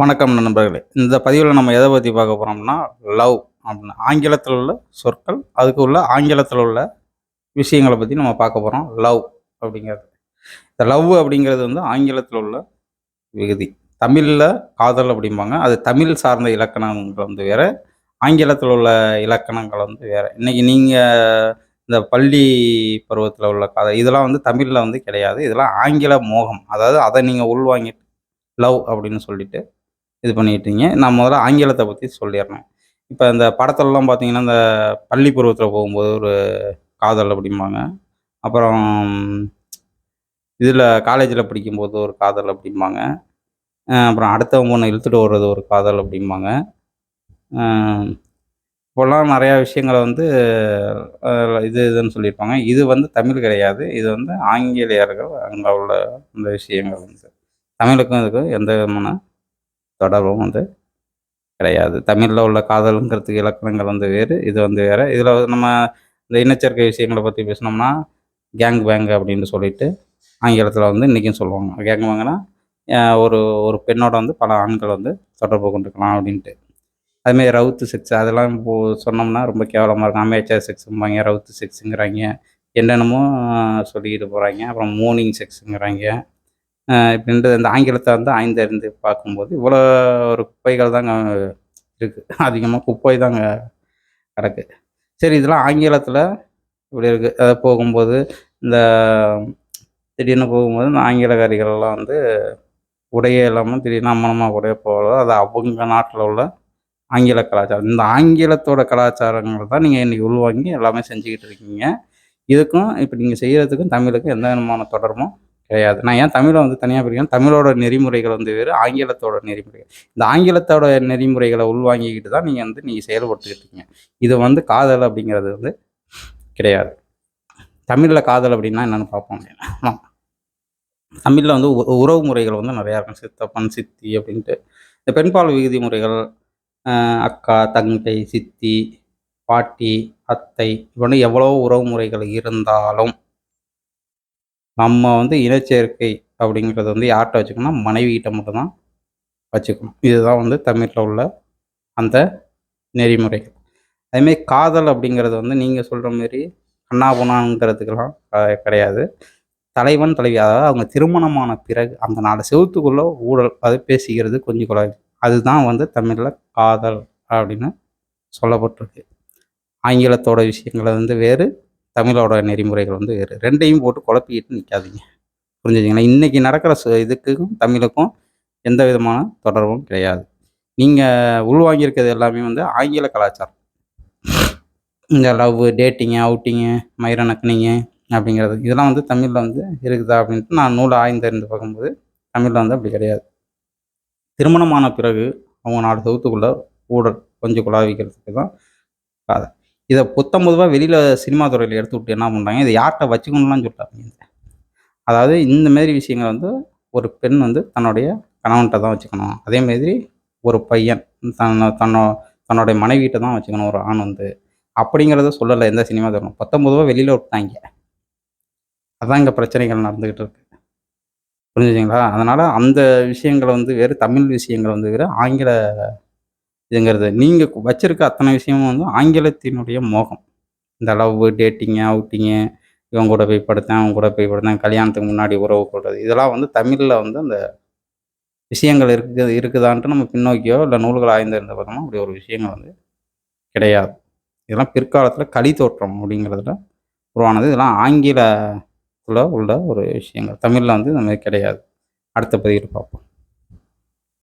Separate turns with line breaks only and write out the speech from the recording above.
வணக்கம் நண்பர்களே. இந்த பதிவில் நம்ம எதை பற்றி பார்க்க போகிறோம்னா லவ் அப்படின்னு. ஆங்கிலத்தில் உள்ள சொற்கள் அதுக்கு உள்ள ஆங்கிலத்தில் உள்ள விஷயங்களை பற்றி நம்ம பார்க்க போகிறோம் லவ் அப்படிங்கிறது. இந்த லவ் அப்படிங்கிறது வந்து ஆங்கிலத்தில் உள்ள விகுதி. தமிழில் காதல் அப்படிம்பாங்க. அது தமிழ் சார்ந்த இலக்கணங்கள் வந்து வேறு ஆங்கிலத்தில் உள்ள இலக்கணங்கள் வந்து வேறு. இன்றைக்கி நீங்கள் இந்த பள்ளி பருவத்தில் உள்ள காதல் இதெல்லாம் வந்து தமிழில் வந்து கிடையாது. இதெல்லாம் ஆங்கில மோகம். அதாவது அதை நீங்கள் உள்வாங்கிட்டு லவ் அப்படின்னு சொல்லிட்டு இது பண்ணிக்கிட்டீங்க. நான் முதல்ல ஆங்கிலத்தை பற்றி சொல்லிடுறேன் இப்போ இந்த படத்துலலாம் பார்த்தீங்கன்னா இந்த பள்ளி பருவத்தில் போகும்போது ஒரு காதல் அப்படிம்பாங்க. அப்புறம் இதில் காலேஜில் படிக்கும்போது ஒரு காதல் அப்படிம்பாங்க. அப்புறம் அடுத்தவங்க ஒன்று இழுத்துட்டு வர்றது ஒரு காதல் அப்படிம்பாங்க. இப்போலாம் இப்போல்லாம் நிறையா விஷயங்களை வந்து இது இதுன்னு சொல்லியிருப்பாங்க. இது வந்து தமிழ் கிடையாது. இது வந்து ஆங்கிலேயர்கள் அங்கே உள்ள இந்த விஷயங்கள் வந்து தமிழுக்கும் இதுக்கும் எந்த விதமான தொடர்பும் வந்து கிடையாது. தமிழில் உள்ள காதலுங்கிறதுக்கு இலக்கணங்கள் வந்து வேறு இது வந்து வேறு. இதில் நம்ம இந்த இனச்சேர்க்கை விஷயங்களை பற்றி பேசினோம்னா கேங் பேங் அப்படின்னு சொல்லிட்டு ஆங்கிலத்தில் வந்து இன்றைக்கும் சொல்லுவாங்க. கேங் பேங்குனா ஒரு ஒரு பெண்ணோட வந்து பல ஆண்கள் வந்து தொடர்பு கொண்டுக்கலாம் அப்படின்ட்டு. அதுமாரி ரவுத்து செக்ஸ் அதெல்லாம் இப்போ சொன்னோம்னா ரொம்ப கேவலமாக இருக்கும். அமேச்சர் செக்ஸும்பாங்க ரவுத்து செக்ஸுங்கிறாங்க என்னென்னமோ சொல்லிக்கிட்டு போகிறாங்க அப்புறம் மோர்னிங் செக்ஸுங்கிறாங்க இப்படின்ட்டு இந்த ஆங்கிலத்தை வந்து ஆய்ந்தறிந்து பார்க்கும்போது இவ்வளோ ஒரு குப்பைகள் தாங்க இருக்குது அதிகமாக குப்பை தாங்க கிடக்கு. சரி இதெல்லாம் ஆங்கிலத்தில் இப்படி இருக்குது அதை போகும்போது இந்த திடீர்னு போகும்போது இந்த ஆங்கிலக்காரிகள்லாம் வந்து உடையே இல்லாமல் திடீர்னு அம்மனமாக உடைய போகிறதோ அது அவங்க நாட்டில் உள்ள ஆங்கில கலாச்சாரம். இந்த ஆங்கிலத்தோட கலாச்சாரங்கள் தான் நீங்கள் இன்றைக்கி உள்வாங்கி எல்லாமே செஞ்சுக்கிட்டு இருக்கீங்க. இதுக்கும் இப்போ நீங்கள் செய்கிறதுக்கும் தமிழுக்கும் எந்த விதமான தொடர்பும் கிடையாது. நான் ஏன் தமிழை வந்து தனியாக பிரிக்கிறேன்? தமிழோட நெறிமுறைகள் வந்து வேறு ஆங்கிலத்தோட நெறிமுறைகள். இந்த ஆங்கிலத்தோட நெறிமுறைகளை உள்வாங்கிக்கிட்டு தான் நீங்கள் வந்து நீங்கள் செயல்பட்டுக்கிட்டீங்க இருக்கீங்க. இது வந்து காதல் அப்படிங்கிறது வந்து கிடையாது. தமிழில் காதல் அப்படின்னா என்னென்னு பார்ப்போம். அப்படின்னா தமிழில் வந்து உ- உறவு முறைகள் வந்து நிறையா இருக்கும். சித்தப்பன் சித்தி அப்படின்ட்டு. இந்த பெண்பால் விகுதி முறைகள் அக்கா தங்கை சித்தி பாட்டி அத்தை இப்படி எவ்வளோ உறவு முறைகள் இருந்தாலும் நம்ம வந்து இனச்சேர்க்கை அப்படிங்கிறது வந்து யார்கிட்ட வச்சுக்கணும்னா மனைவிகிட்ட மட்டும்தான் வச்சுக்கணும். இதுதான் வந்து தமிழில் உள்ள அந்த நெறிமுறைகள். அதேமாரி காதல் அப்படிங்கிறது வந்து நீங்கள் சொல்கிற மாரி கண்ணாபுனாங்கிறதுக்கெல்லாம் க- கிடையாது. தலைவன் தலைவி அதாவது அவங்க திருமணமான பிறகு அந்த நாலு செவத்துக்குள்ளே ஊழல் அது பேசிக்கிறது கொஞ்சம் குழாய். அதுதான் வந்து தமிழில் காதல் அப்படின்னு சொல்லப்பட்டிருக்கு. ஆங்கிலத்தோட விஷயங்களை வந்து வேறு தமிழோட நெறிமுறைகள் வந்து ரெண்டையும் போட்டு குழப்பிக்கிட்டு நிற்காதீங்க புரிஞ்சுதுங்களா? இன்றைக்கி நடக்கிற சு- இதுக்கும் தமிழுக்கும் எந்த விதமான தொடர்பும் கிடையாது. நீங்கள் உள்வாங்கியிருக்கிறது எல்லாமே வந்து ஆங்கில கலாச்சாரம். இந்த லவ் டேட்டிங்கு அவுட்டிங்கு மயிரநக்கனிங்கு அப்படிங்கிறது இதெல்லாம் வந்து தமிழில் வந்து இருக்குதா அப்படின்ட்டு நான் நூலை ஆய்ந்தறிந்து பார்க்கும்போது தமிழில் வந்து அப்படி கிடையாது. திருமணமான பிறகு அவங்க நாலு சவுத்துக்குள்ளே ஊடல் கொஞ்சம் குழாவிக்கிறதுக்கு தான் காதை இதை புத்தம் பொதுவாக வெளியில் சினிமா துறையில் எடுத்து விட்டு என்ன பண்ணுறாங்க இதை யார்கிட்ட வச்சுக்கணும்லாம் சொல்லிட்டாங்க அதாவது இந்த மாதிரி விஷயங்கள் வந்து ஒரு பெண் வந்து தன்னுடைய கணவன்கிட்ட தான் வச்சுக்கணும். அதே மாதிரி ஒரு பையன் தன்னை தன்னோ தன்னுடைய மனைவிகிட்ட தான் வச்சுக்கணும். ஒரு ஆண் வந்து அப்படிங்கிறத சொல்லலை எந்த சினிமா துறையும் பத்தொம்பதுவா வெளியில் விட்டாங்க. அதான் இங்கே பிரச்சனைகள் நடந்துக்கிட்டு இருக்கு. புரிஞ்சுச்சிங்களா அதனால் அந்த விஷயங்களை வந்து வேறு தமிழ் விஷயங்கள் வந்து வேறு ஆங்கில இதுங்கிறது. நீங்கள் வச்சிருக்க அத்தனை விஷயமும் வந்து ஆங்கிலத்தினுடைய மோகம். இந்த லவ் டேட்டிங்கு அவுட்டிங்கு இவங்க கூட போய் படுத்தேன் அவங்க கூட போய் படுத்தேன் கல்யாணத்துக்கு முன்னாடி உறவு கொள்வது இதெல்லாம் வந்து தமிழில் வந்து அந்த விஷயங்கள் இருக்குது இருக்குதான்ட்டு நம்ம பின்னோக்கியோ இல்லை நூல்கள் ஆய்ந்திருந்த பக்கமோ அப்படி ஒரு விஷயங்கள் வந்து கிடையாது. இதெல்லாம் பிற்காலத்தில் களி தோற்றம் அப்படிங்கிறதுல உருவானது. இதெல்லாம் ஆங்கிலத்தில் உள்ள ஒரு விஷயங்கள். தமிழில் வந்து இந்த மாதிரி கிடையாது. அடுத்த பதிவில் பார்ப்போம்.